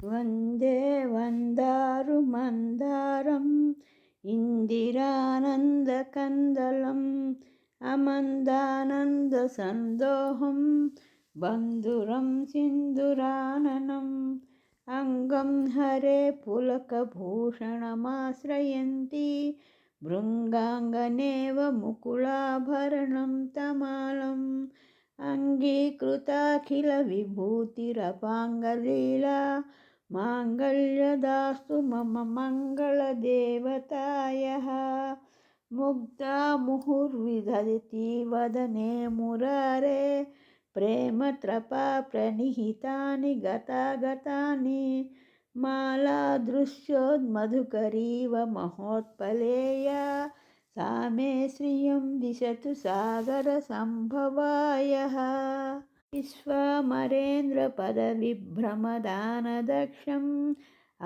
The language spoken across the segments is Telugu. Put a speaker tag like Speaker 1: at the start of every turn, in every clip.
Speaker 1: వందే వందారు మందారం ఇందిరానంద కందలం అమందానంద సందోహం బంధురం సింధురాననం అంగం హరే పులకభూషణమాశ్రయంతి భృంగాంగనేవ ముకుళాభరణం తమాలం అంగీకృతాఖిల విభూతిరపాంగలీలా माङ्गल्यदास्तु मम मङ्गलदेवतायः मुग्धा मुहुर्विदति वदने मुरारे प्रेमत्रपा प्रणिहितानि गतागतानि मालादृश्योद्मधुकरीव महोत्पलेया सा मे श्रियं दिशतु सागरसम्भवायः विश्वमरेन्द्रपदविभ्रमदानदक्षम्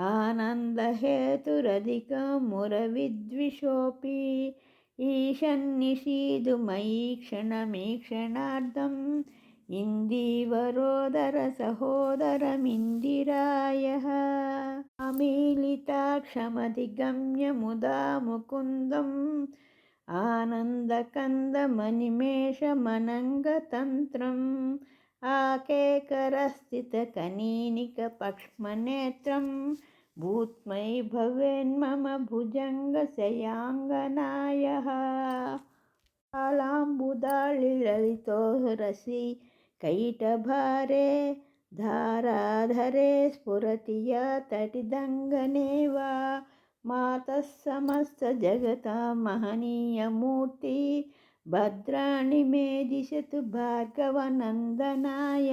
Speaker 1: आनन्दहेतुरधिकमुरविद्विषोऽपि ईशन्निषीदुमयी क्षणमीक्षणार्धम् इन्दीवरोदरसहोदरमिन्दिरायः अमीलिताक्षमधिगम्य मुदा मुकुन्दम् आनन्दकन्दमनिमेषमनङ्गतन्त्रम् आकेकरस्थितकनीनिकपक्ष्मनेत्रं भूत्मयि भवेन्मम भुजङ्गशयाङ्गनायः कालाम्बुदाळिललितो रसि कैटभारे धाराधरे स्फुरति या तटिदङ्गने वा मातः समस्तजगता महनीयमूर्ति భద్రాణి మే దిశతు భార్గవనందనాయ.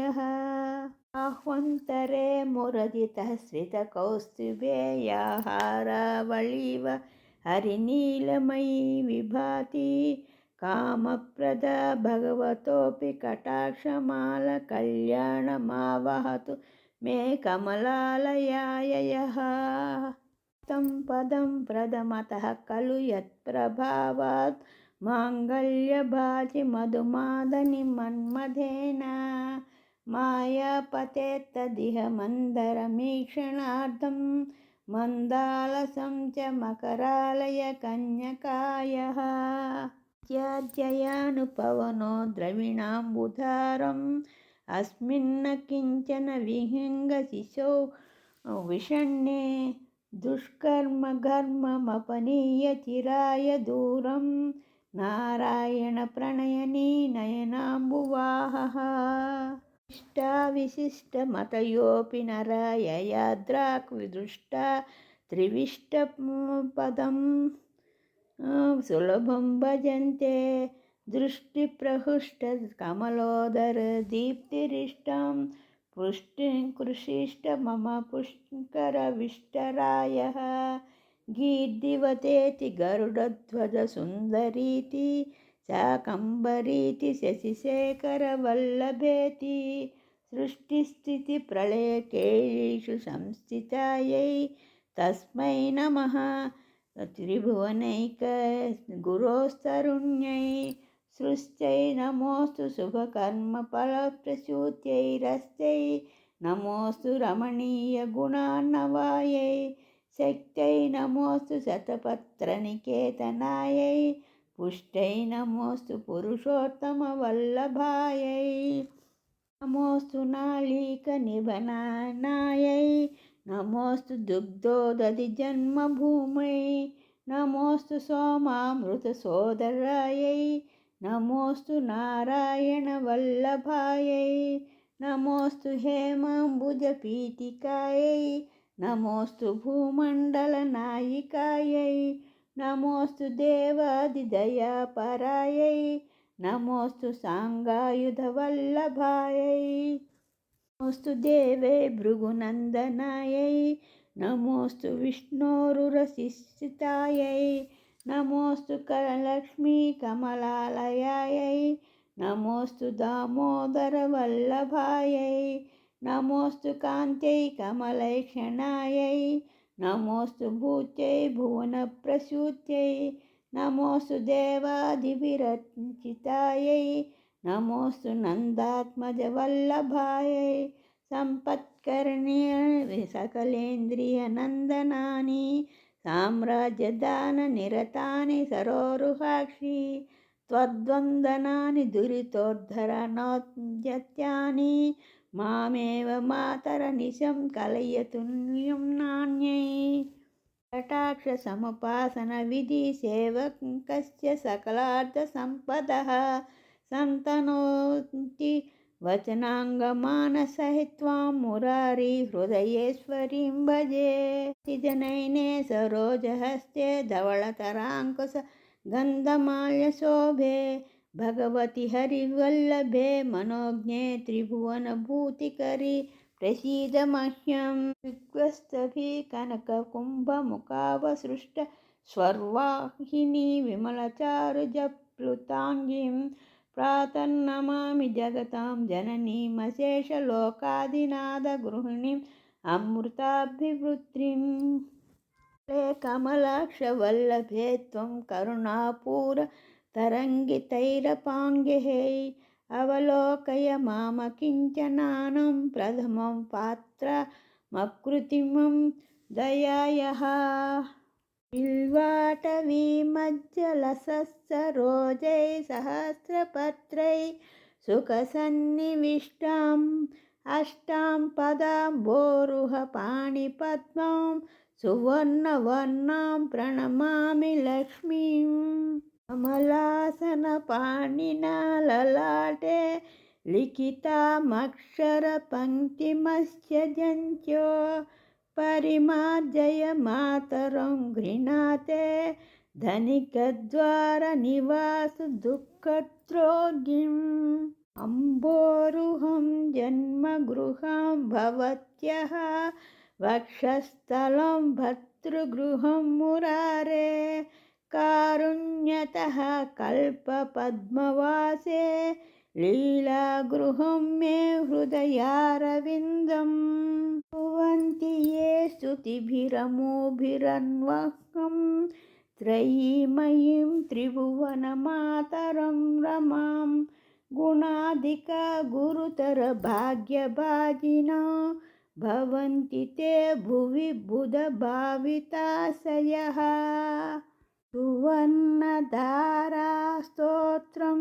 Speaker 1: ఆహ్వంతరే మురదితః శ్రితకౌస్తుభేయాహారావళీవ హరినీలమయీ విభాతి కామప్రద భగవతోపి కటాక్షమాల కళ్యాణమావహతు మే కమలాలయాయ తం పదం ప్రథమత ఖలు యత్ప్రభావాత్ माङ्गल्यभाजि मधुमादनि मन्मथेन मायापतेत्तदिह मन्दरमीक्षणार्थं मन्दालसं च मकरालय कन्यकायः त्याज्ययानुपवनो द्रविणाम्बुधारम् अस्मिन्न किञ्चन विहिङ्गशिशौ विषण्णे दुष्कर्मघर्ममपनीय चिराय నారాయణ ప్రణయనీ నయనాంబువాహ ఇష్టావిశిష్టమతయోపి నరాయయాద్రాక్విదృష్ట త్రివిష్టపదం సులభం భజంతే దృష్టిప్రహృష్ట కమలోదర దీప్తిరిష్టం. పుష్టి కృషిష్ట మమ పుష్కర విష్టరాయ गीर्दिवतेति गरुडध्वजसुन्दरीति शाकम्बरीति शशिशेखरवल्लभेति सृष्टिस्थितिप्रलयकेषु संस्थितायै तस्मै नमः त्रिभुवनैक गुरोस्तरुण्यै सृष्ट्यै नमोऽस्तु शुभकर्मफलप्रसूत्यै नमोऽस्तु रमणीयगुणान्नवायै శక్తై నమోస్తు శతపత్రనికేతనాయై పుష్టై నమోస్తు పురుషోత్తమ వల్లభాయై నమోస్తు నాళీక నిభనానాయై నమోస్తు దుగ్ధోదది జన్మభూమై నమోస్తు సోమామృత సోదరాయై నమోస్తు నారాయణ వల్లభాయై నమోస్తు హేమాంబుజ పీఠికాయై నమోస్తు భూమండల నాయికాయై నమోస్తు దేవాదిదయాపరాయై నమోస్తు సాంగాయుధవల్లభాయై నమోస్తు దేవే భృగునందనాయై నమోస్తు విష్ణోరురసిస్థితాయై నమోస్తు కలలక్ష్మీ కమలాలయాయై నమోస్తు దామోదరవల్లభాయై दामोदरवल्लभायै नमोऽस्तु कान्त्यै कमलैक्षणायै नमोऽस्तु भूत्यै भुवनप्रसूत्यै नमोऽस्तु देवादिभिरचितायै नमोऽस्तु नन्दात्मजवल्लभायै सम्पत्क పుష్కరిణి सकलेन्द्रियनन्दनानि साम्राज्यदाननिरतानि सरोरुहाक्षि त्वद्वन्दनानि दुरितोद्धरनोद्यत्यानि मामेव मातरनिशं कलयतुल्यं नान्यै कटाक्षसमुपासनविधिसेवकस्य सकलार्थसम्पदः सन्तनोति वचनाङ्गमानसहित्वां मुरारी हृदयेश्वरीं भजे जनैने सरोजहस्ते धवळतराङ्कुश गन्धमाल्यशोभे भगवति हरिवल्लभे मनोज्ञे त्रिभुवनभूतिकरि प्रसीद मह्यं विग्वस्तभि कनककुम्भमुखावसृष्ट स्वर्वाहिनी विमलचारुजप्लुताङ्गीं प्रातर्नमामि जगतां जननीमशेषलोकादिनादगृहिणीम् अमृताभिवृत्तिम् कमलाक्षवल्लभे त्वं करुणापूरतरङ्गितैरपाङ्गैः अवलोकय मामकिञ्चनानं प्रथमं पात्रमकृत्रिमं दयायः बिल्वाटवीमज्जलसरोजै सहस्रपत्रै सुखसन्निविष्टाम् अष्टां पदाम्बोरुहपाणिपद्मां सुवर्णवर्णां కమలాసన పాణినాలలాటే లిఖితామక్షర పంక్తిమశ్చజంచో పరిమార్జయ మాతరం గృణాతే ధనికద్వార నివాసు దుఃఖత్రోగిం అంబోరుహం జన్మగృహం భవత్య వక్షస్థలం భర్తృగృహం మురారే कारुण्यतः कल्पपद्मवासे लीलागृहं मे हृदयारविन्दं कुर्वन्ति ये स्तुतिभिरमोभिरन्वहं त्रयीमयीं त्रिभुवनमातरं रमां गुणाधिका गुरुतरभाग्यभाजिनो भवन्ति ते भुवि बुधभाविताशयः सुवर्णधारास्तोत्रं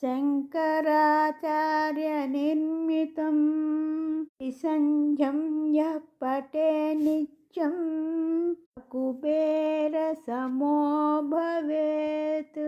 Speaker 1: शङ्कराचार्यनिर्मितं विसञ्जं यः पटे नित्यं कुबेरसमो भवेत्